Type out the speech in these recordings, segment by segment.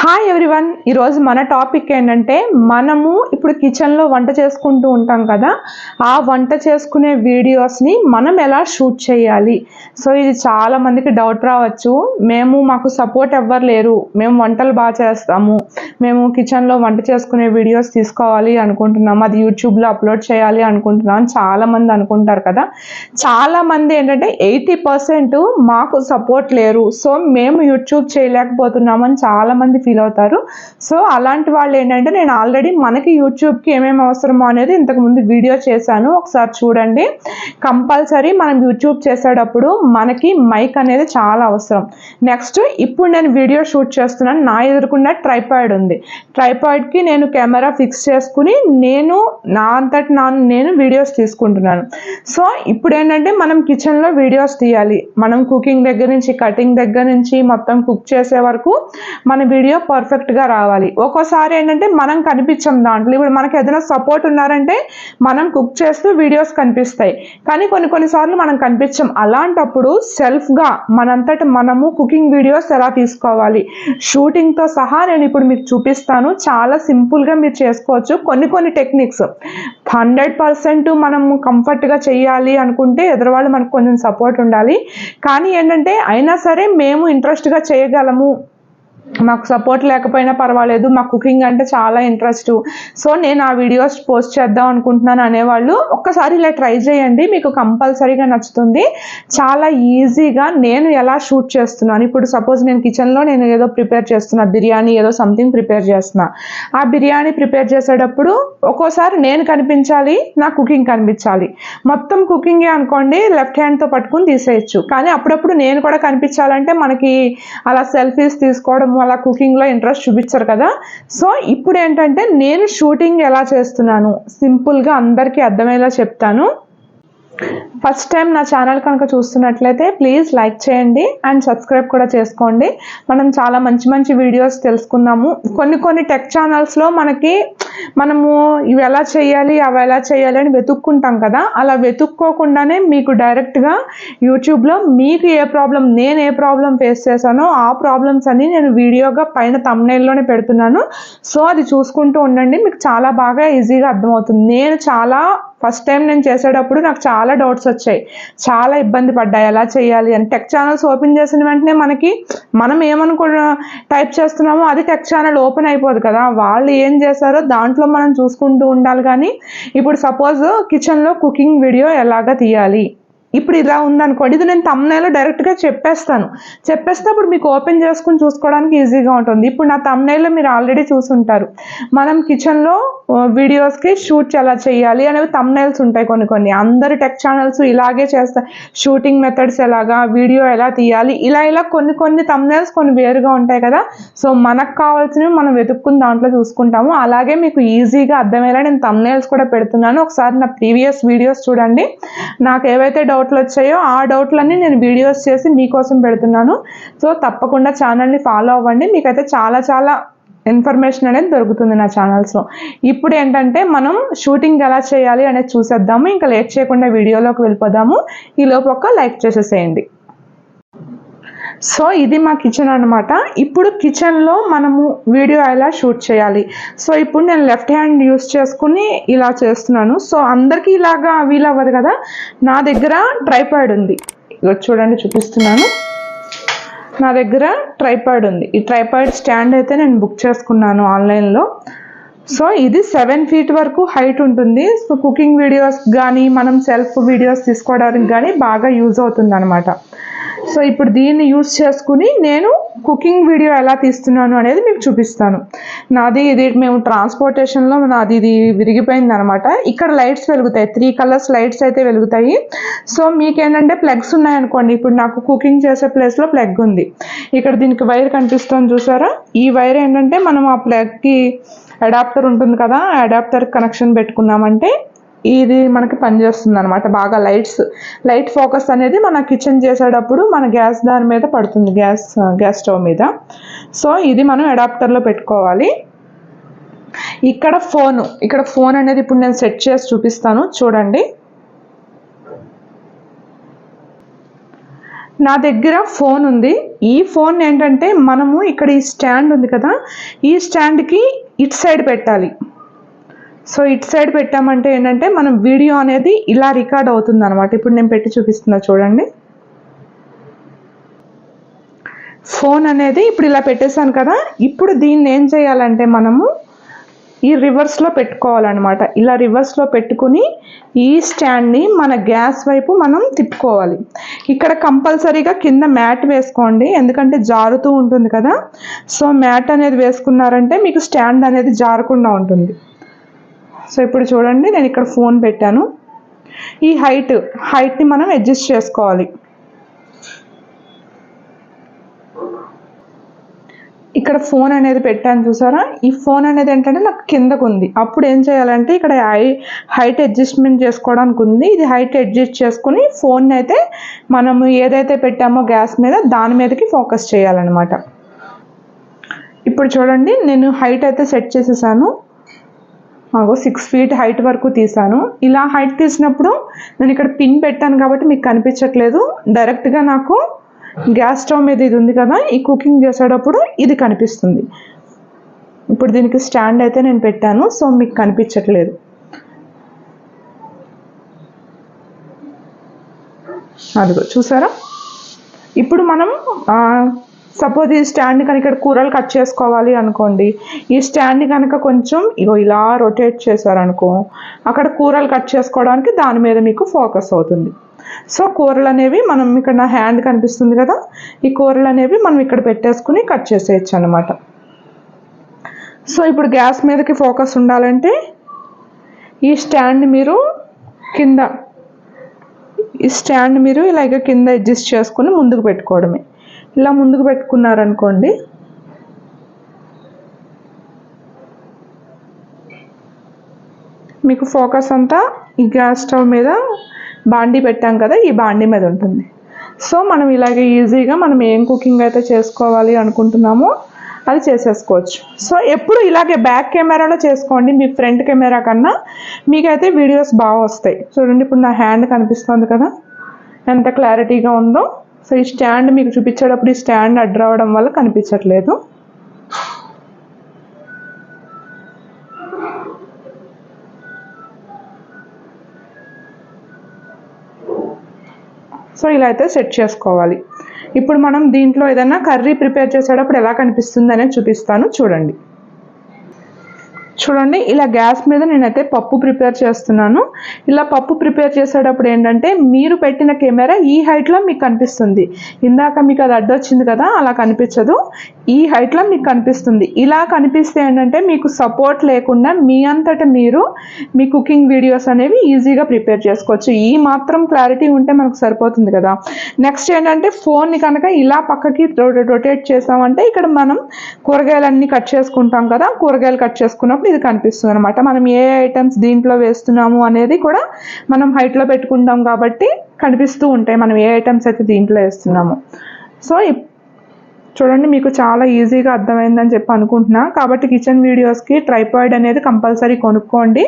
Hi everyone ఈరోజు మన topic ఏంటంటే మనము ఇప్పుడు కిచెన్లో వంట చేసుకుంటూ ఉంటాం కదా ఆ వంట చేసుకునే వీడియోస్ని మనం ఎలా షూట్ చేయాలి? సో ఇది చాలా మందికి డౌట్ రావచ్చు. మేము మాకు సపోర్ట్ ఎవ్వరు లేరు. మేము వంటలు బాగా చేస్తాము. మేము కిచెన్లో వంట చేసుకునే వీడియోస్ తీసుకోవాలి అనుకుంటున్నాం. అది యూట్యూబ్లో అప్లోడ్ చేయాలి అనుకుంటున్నాం చాలామంది అనుకుంటారు కదా. చాలామంది ఏంటంటే ఎయిటీ పర్సెంట్ మాకు సపోర్ట్ లేరు. సో మేము యూట్యూబ్ చేయలేకపోతున్నామని చాలామంది ఫీల్ అవుతారు. సో అలాంటి వాళ్ళు ఏంటంటే నేను ఆల్రెడీ మనకి యూట్యూబ్కి ఏమేమి అవసరమో అనేది ఇంతకుముందు వీడియో చేశాను. ఒకసారి చూడండి. కంపల్సరీ మనం యూట్యూబ్ చేసేటప్పుడు మనకి మైక్ అనేది చాలా అవసరం. నెక్స్ట్ ఇప్పుడు నేను వీడియో షూట్ చేస్తున్నాను. నా ఎదుర్కొన్న ట్రైపాయిడ్ ఉంది. ట్రైపాయిడ్కి నేను కెమెరా ఫిక్స్ చేసుకుని నేను నా అంతటి నా నేను వీడియోస్ తీసుకుంటున్నాను. సో ఇప్పుడు ఏంటంటే మనం కిచెన్లో వీడియోస్ తీయాలి. మనం కుకింగ్ దగ్గర నుంచి కటింగ్ దగ్గర నుంచి మొత్తం కుక్ చేసే వరకు మన వీడియో పర్ఫెక్ట్గా రావాలి. ఒక్కోసారి ఏంటంటే మనం కనిపించం దాంట్లో. ఇప్పుడు మనకి ఏదైనా సపోర్ట్ ఉన్నారంటే మనం కుక్ చేస్తూ వీడియోస్ కనిపిస్తాయి. కానీ కొన్ని కొన్నిసార్లు మనం కనిపించం. అలాంటప్పుడు సెల్ఫ్గా మనంతట మనము కుకింగ్ వీడియోస్ ఎలా తీసుకోవాలి? షూటింగ్తో సహా నేను ఇప్పుడు మీకు చూపిస్తాను. చాలా సింపుల్గా మీరు చేసుకోవచ్చు. కొన్ని కొన్ని టెక్నిక్స్ హండ్రెడ్ పర్సెంట్ మనం కంఫర్ట్గా చేయాలి అనుకుంటే ఎదురువాళ్ళు మనకు కొంచెం సపోర్ట్ ఉండాలి. కానీ ఏంటంటే అయినా సరే మేము ఇంట్రెస్ట్గా చేయగలము. మాకు సపోర్ట్ లేకపోయినా పర్వాలేదు మా కుకింగ్ అంటే చాలా ఇంట్రెస్ట్ సో నేను ఆ వీడియోస్ పోస్ట్ చేద్దాం అనుకుంటున్నాను అనేవాళ్ళు ఒక్కసారి ఇలా ట్రై చేయండి మీకు కంపల్సరీగా నచ్చుతుంది. చాలా ఈజీగా నేను ఎలా షూట్ చేస్తున్నాను ఇప్పుడు సపోజ్ నేను కిచెన్లో నేను ఏదో ప్రిపేర్ చేస్తున్నా బిర్యానీ ఏదో సంథింగ్ ప్రిపేర్ చేస్తున్నా. ఆ బిర్యానీ ప్రిపేర్ చేసేటప్పుడు ఒక్కోసారి నేను కనిపించాలి నా కుకింగ్ కనిపించాలి. మొత్తం కుకింగే అనుకోండి లెఫ్ట్ హ్యాండ్తో పట్టుకుని తీసేయచ్చు. కానీ అప్పుడప్పుడు నేను కూడా కనిపించాలంటే మనకి అలా సెల్ఫీస్ తీసుకోవడం అలా కుకింగ్లో ఇంట్రెస్ట్ చూపించరు కదా. సో ఇప్పుడు ఏంటంటే నేను షూటింగ్ ఎలా చేస్తున్నాను? సింపుల్గా అందరికీ అర్థమయ్యేలా చెప్తాను. ఫస్ట్ టైం నా ఛానల్ కనుక చూస్తున్నట్లయితే ప్లీజ్ లైక్ చేయండి అండ్ సబ్స్క్రైబ్ కూడా చేసుకోండి. మనం చాలా మంచి మంచి వీడియోస్ తెలుసుకున్నాము. కొన్ని కొన్ని టెక్ ఛానల్స్లో మనకి మనము ఇవి ఎలా చేయాలి అవి ఎలా చేయాలి అని వెతుక్కుంటాం కదా. అలా వెతుక్కోకుండానే మీకు డైరెక్ట్గా యూట్యూబ్లో మీకు ఏ ప్రాబ్లం నేను ఏ ప్రాబ్లం ఫేస్ చేశానో ఆ ప్రాబ్లమ్స్ అన్ని నేను వీడియోగా పైన తమ్నైల్లోనే పెడుతున్నాను. సో అది చూసుకుంటూ ఉండండి. మీకు చాలా బాగా ఈజీగా అర్థమవుతుంది. నేను చాలా ఫస్ట్ టైం నేను చేసేటప్పుడు నాకు చాలా డౌట్స్ వచ్చాయి. చాలా ఇబ్బంది పడ్డాయి. ఎలా చేయాలి అని. టెక్ ఛానల్స్ ఓపెన్ చేసిన వెంటనే మనకి మనం ఏమనుకో టైప్ చేస్తున్నామో అది టెక్ ఛానల్ ఓపెన్ అయిపోదు కదా. వాళ్ళు ఏం చేశారో దాంట్లో మనం చూసుకుంటూ ఉండాలి కానీ ఇప్పుడు సపోజ్ కిచెన్లో కుకింగ్ వీడియో ఎలాగ తీయాలి? ఇప్పుడు ఇలా ఉందనుకోండి ఇది నేను తమ్నైలో డైరెక్ట్గా చెప్పేస్తాను. చెప్పేస్తే అప్పుడు మీకు ఓపెన్ చేసుకుని చూసుకోవడానికి ఈజీగా ఉంటుంది. ఇప్పుడు నా తమ్నైలో మీరు ఆల్రెడీ చూసుంటారు మనం కిచెన్లో వీడియోస్కి షూట్ ఎలా చేయాలి అనేవి తమ్నైల్స్ ఉంటాయి కొన్ని కొన్ని. అందరి టెక్ ఛానల్స్ ఇలాగే చేస్తారు షూటింగ్ మెథడ్స్ ఎలాగా వీడియో ఎలా తీయాలి ఇలా ఇలా కొన్ని కొన్ని తమ్నైల్స్ కొన్ని వేరుగా ఉంటాయి కదా. సో మనకు కావాల్సినవి మనం వెతుక్కుని దాంట్లో చూసుకుంటాము. అలాగే మీకు ఈజీగా అర్థమయ్యేలా నేను తమ్నైల్స్ కూడా పెడుతున్నాను. ఒకసారి నా ప్రీవియస్ వీడియోస్ చూడండి. నాకు ఏవైతే డౌట్ డౌట్లు వచ్చాయో ఆ డౌట్లన్నీ నేను వీడియోస్ చేసి మీకోసం పెడుతున్నాను. సో తప్పకుండా ఛానల్ని ఫాలో అవ్వండి. మీకైతే చాలా చాలా ఇన్ఫర్మేషన్ అనేది దొరుకుతుంది నా ఛానల్స్లో ఇప్పుడు ఏంటంటే మనం షూటింగ్ ఎలా చేయాలి అనేది చూసేద్దాము. ఇంకా లేట్ చేయకుండా వీడియోలోకి వెళ్ళిపోదాము. ఈలోపు ఒక లైక్ చేసేసేయండి. సో ఇది మా కిచెన్ అనమాట ఇప్పుడు కిచెన్లో మనము వీడియో ఎలా షూట్ చేయాలి? సో ఇప్పుడు నేను లెఫ్ట్ హ్యాండ్ యూస్ చేసుకుని ఇలా చేస్తున్నాను. సో అందరికీ ఇలాగా వీలవ్వదు కదా? నా దగ్గర ట్రైపాడ్ ఉంది. చూడండి చూపిస్తున్నాను. నా దగ్గర ట్రైపాడ్ ఉంది. ఈ ట్రైపాడ్ స్టాండ్ అయితే నేను బుక్ చేసుకున్నాను ఆన్లైన్లో సో ఇది సెవెన్ ఫీట్ వరకు హైట్ ఉంటుంది. సో కుకింగ్ వీడియోస్ కానీ మనం సెల్ఫ్ వీడియోస్ తీసుకోవడానికి కానీ బాగా యూజ్ అవుతుంది అనమాట సో ఇప్పుడు దీన్ని యూస్ చేసుకుని నేను కుకింగ్ వీడియో ఎలా తీస్తున్నాను అనేది మీకు చూపిస్తాను. నాది ఇది మేము ట్రాన్స్పోర్టేషన్లో నాది ఇది విరిగిపోయింది అనమాట ఇక్కడ లైట్స్ వెలుగుతాయి. త్రీ కలర్స్ లైట్స్ అయితే వెలుగుతాయి. సో మీకేంటంటే ప్లగ్స్ ఉన్నాయనుకోండి. ఇప్పుడు నాకు కుకింగ్ చేసే ప్లేస్లో ప్లగ్ ఉంది. ఇక్కడ దీనికి వైర్ కనిపిస్తుంది చూసారా? ఈ వైర్ ఏంటంటే మనం ఆ ప్లగ్కి అడాప్టర్ ఉంటుంది కదా? ఆ అడాప్టర్ కనెక్షన్ పెట్టుకున్నామంటే ఇది మనకి పనిచేస్తుంది అనమాట బాగా లైట్స్ లైట్ ఫోకస్ అనేది మన కిచెన్ చేసేటప్పుడు మన గ్యాస్ దాని మీద పడుతుంది గ్యాస్ గ్యాస్ స్టవ్ మీద. సో ఇది మనం అడాప్టర్లో పెట్టుకోవాలి. ఇక్కడ ఫోన్ ఇక్కడ ఫోన్ అనేది ఇప్పుడు నేను సెట్ చేసి చూపిస్తాను. చూడండి. నా దగ్గర ఫోన్ ఉంది. ఈ ఫోన్ ఏంటంటే మనము ఇక్కడ ఈ స్టాండ్ ఉంది కదా ఈ స్టాండ్కి ఇటు సైడ్ పెట్టాలి. సో ఇట్ సైడ్ పెట్టామంటే ఏంటంటే మనం వీడియో అనేది ఇలా రికార్డ్ అవుతుంది అనమాట ఇప్పుడు నేను పెట్టి చూపిస్తున్నా చూడండి. ఫోన్ అనేది ఇప్పుడు ఇలా పెట్టేశాను కదా. ఇప్పుడు దీన్ని ఏం చేయాలంటే మనము ఈ రివర్స్లో పెట్టుకోవాలన్నమాట. ఇలా రివర్స్లో పెట్టుకుని ఈ స్టాండ్ని మన గ్యాస్ వైపు మనం తిప్పుకోవాలి. ఇక్కడ కంపల్సరీగా కింద మ్యాట్ వేసుకోండి. ఎందుకంటే జారుతూ ఉంటుంది కదా. సో మ్యాట్ అనేది వేసుకున్నారంటే మీకు స్టాండ్ అనేది జారకుండా ఉంటుంది. సో ఇప్పుడు చూడండి నేను ఇక్కడ ఫోన్ పెట్టాను. ఈ హైట్ హైట్ని మనం అడ్జస్ట్ చేసుకోవాలి. ఇక్కడ ఫోన్ అనేది పెట్టాను చూసారా? ఈ ఫోన్ అనేది ఏంటంటే నాకు కిందకు ఉంది. అప్పుడు ఏం చేయాలంటే ఇక్కడ హై హైట్ అడ్జస్ట్మెంట్ చేసుకోవడానికి ఉంది. ఇది హైట్ అడ్జస్ట్ చేసుకుని ఫోన్ అయితే మనము ఏదైతే పెట్టామో గ్యాస్ మీద దాని మీదకి ఫోకస్ చేయాలన్నమాట. ఇప్పుడు చూడండి నేను హైట్ అయితే సెట్ చేసేసాను. మాకు సిక్స్ ఫీట్ హైట్ వరకు తీసాను ఇలా హైట్ తీసినప్పుడు నేను ఇక్కడ పిన్ పెట్టాను కాబట్టి మీకు కనిపించట్లేదు. డైరెక్ట్గా నాకు గ్యాస్ స్టవ్ మీద ఇది ఉంది కదా ఈ కుకింగ్ చేసేటప్పుడు ఇది కనిపిస్తుంది. ఇప్పుడు దీనికి స్టాండ్ అయితే నేను పెట్టాను సో మీకు కనిపించట్లేదు. అదిగో చూసారా? ఇప్పుడు మనం సపోజ్ ఈ స్టాండ్ కనుక ఇక్కడ కూరలు కట్ చేసుకోవాలి అనుకోండి ఈ స్టాండ్ కనుక కొంచెం ఇగో ఇలా రొటేట్ చేశారనుకో అక్కడ కూరలు కట్ చేసుకోవడానికి దాని మీద మీకు ఫోకస్ అవుతుంది. సో కూరలు అనేవి మనం ఇక్కడ నా హ్యాండ్ కనిపిస్తుంది కదా ఈ కూరలు అనేవి మనం ఇక్కడ పెట్టేసుకుని కట్ చేసేయచ్చు అనమాట సో ఇప్పుడు గ్యాస్ మీదకి ఫోకస్ ఉండాలంటే ఈ స్టాండ్ మీరు కింద ఈ స్టాండ్ మీరు ఇలాగ కింద అడ్జస్ట్ చేసుకుని ముందుకు పెట్టుకోవడమే. ఇలా ముందుకు పెట్టుకున్నారనుకోండి. మీకు ఫోకస్ అంతా ఈ గ్యాస్ స్టవ్ మీద బాండీ పెట్టాం కదా ఈ బాండీ మీద ఉంటుంది. సో మనం ఇలాగే ఈజీగా మనం ఏం కుకింగ్ అయితే చేసుకోవాలి అనుకుంటున్నామో అది చేసేసుకోవచ్చు. సో ఎప్పుడు ఇలాగే బ్యాక్ కెమెరాలో చేసుకోండి మీ ఫ్రంట్ కెమెరా కన్నా మీకైతే వీడియోస్ బాగా వస్తాయి. చూడండి ఇప్పుడు నా హ్యాండ్ కనిపిస్తుంది కదా ఎంత క్లారిటీగా ఉందో. సో ఈ స్టాండ్ మీకు చూపించేటప్పుడు ఈ స్టాండ్ అడ్డు రావడం వల్ల కనిపించట్లేదు. సో ఇలా అయితే సెట్ చేసుకోవాలి. ఇప్పుడు మనం దీంట్లో ఏదైనా కర్రీ ప్రిపేర్ చేసేటప్పుడు ఎలా కనిపిస్తుంది అనేది చూపిస్తాను. చూడండి. చూడండి ఇలా గ్యాస్ మీద నేనైతే పప్పు ప్రిపేర్ చేస్తున్నాను. ఇలా పప్పు ప్రిపేర్ చేసేటప్పుడు ఏంటంటే మీరు పెట్టిన కెమెరా ఈ హైట్లో మీకు కనిపిస్తుంది. ఇందాక మీకు అది అడ్డొచ్చింది కదా అలా కనిపించదు. ఈ హైట్లో మీకు కనిపిస్తుంది. ఇలా కనిపిస్తే ఏంటంటే మీకు సపోర్ట్ లేకుండా మీ అంతట మీరు మీ కుకింగ్ వీడియోస్ అనేవి ఈజీగా ప్రిపేర్ చేసుకోవచ్చు. ఈ మాత్రం క్లారిటీ ఉంటే మనకు సరిపోతుంది కదా. నెక్స్ట్ ఏంటంటే ఫోన్ని కనుక ఇలా పక్కకి రొటేట్ చేసామంటే ఇక్కడ మనం కూరగాయలన్నీ కట్ చేసుకుంటాం కదా. కూరగాయలు కట్ చేసుకున్నప్పుడు ఇది కనిపిస్తుంది అనమాట మనం ఏ ఐటమ్స్ దీంట్లో వేస్తున్నాము అనేది కూడా మనం హైట్లో పెట్టుకుంటాం కాబట్టి కనిపిస్తూ ఉంటాయి. మనం ఏ ఐటమ్స్ అయితే దీంట్లో వేస్తున్నాము. సో చూడండి మీకు చాలా ఈజీగా అర్థమైందని చెప్పి అనుకుంటున్నా. కాబట్టి కిచెన్ వీడియోస్కి ట్రైపాయిడ్ అనేది కంపల్సరీ కొనుక్కోండి.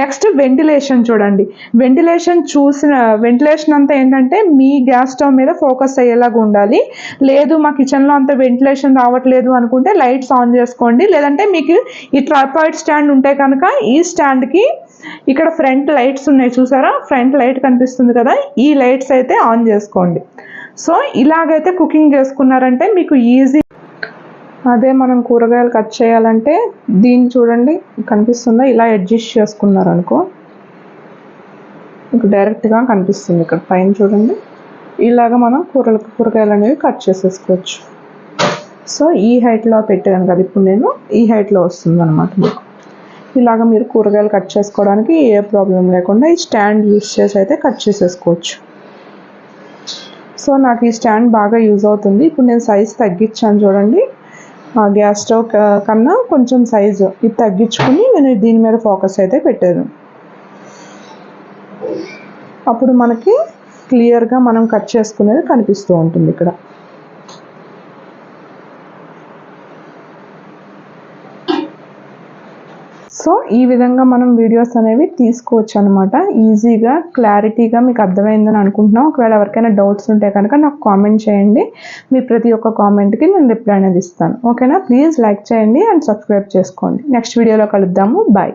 నెక్స్ట్ వెంటిలేషన్ చూడండి. వెంటిలేషన్ చూసిన వెంటిలేషన్ అంతా ఏంటంటే మీ గ్యాస్ స్టవ్ మీద ఫోకస్ అయ్యేలాగా ఉండాలి. లేదు మా కిచెన్లో అంత వెంటిలేషన్ రావట్లేదు అనుకుంటే లైట్స్ ఆన్ చేసుకోండి. లేదంటే మీకు ఈ ట్రైపాయిడ్ స్టాండ్ ఉంటే కనుక ఈ స్టాండ్కి ఇక్కడ ఫ్రంట్ లైట్స్ ఉన్నాయి చూసారా? ఫ్రంట్ లైట్ కనిపిస్తుంది కదా? ఈ లైట్స్ అయితే ఆన్ చేసుకోండి. సో ఇలాగైతే కుకింగ్ చేసుకున్నారంటే మీకు ఈజీ. అదే మనం కూరగాయలు కట్ చేయాలంటే దీన్ని చూడండి కనిపిస్తుందా? ఇలా అడ్జస్ట్ చేసుకున్నారు అనుకో మీకు డైరెక్ట్గా కనిపిస్తుంది ఇక్కడ పైన చూడండి. ఇలాగ మనం కూరలు కూరగాయలు అనేవి కట్ చేసేసుకోవచ్చు. సో ఈ హైట్లో పెట్టాను కదా ఇప్పుడు నేను ఈ హైట్లో వస్తుంది అనమాట మీకు. ఇలాగ మీరు కూరగాయలు కట్ చేసుకోవడానికి ఏ ప్రాబ్లం లేకుండా ఈ స్టాండ్ యూస్ చేసి అయితే కట్ చేసేసుకోవచ్చు. సో నాకు ఈ స్టాండ్ బాగా యూజ్ అవుతుంది. ఇప్పుడు నేను సైజ్ తగ్గించాను చూడండి. ఆ గ్యాస్ స్టవ్ కన్నా కొంచెం సైజు ఇది తగ్గించుకుని నేను దీని మీద ఫోకస్ అయితే పెట్టాను. అప్పుడు మనకి క్లియర్గా మనం కట్ చేసుకునేది కనిపిస్తూ ఉంటుంది ఇక్కడ. సో ఈ విధంగా మనం వీడియోస్ అనేవి తీసుకోవచ్చు అనమాట ఈజీగా క్లారిటీగా మీకు అర్థమైందని అనుకుంటున్నాం. ఒకవేళ ఎవరికైనా డౌట్స్ ఉంటే కనుక నాకు కామెంట్ చేయండి. మీ ప్రతి ఒక్క కామెంట్కి నేను రిప్లై అనేది ఇస్తాను. ఓకేనా ప్లీజ్ లైక్ చేయండి అండ్ సబ్స్క్రైబ్ చేసుకోండి. నెక్స్ట్ వీడియోలో కలుద్దాము. బాయ్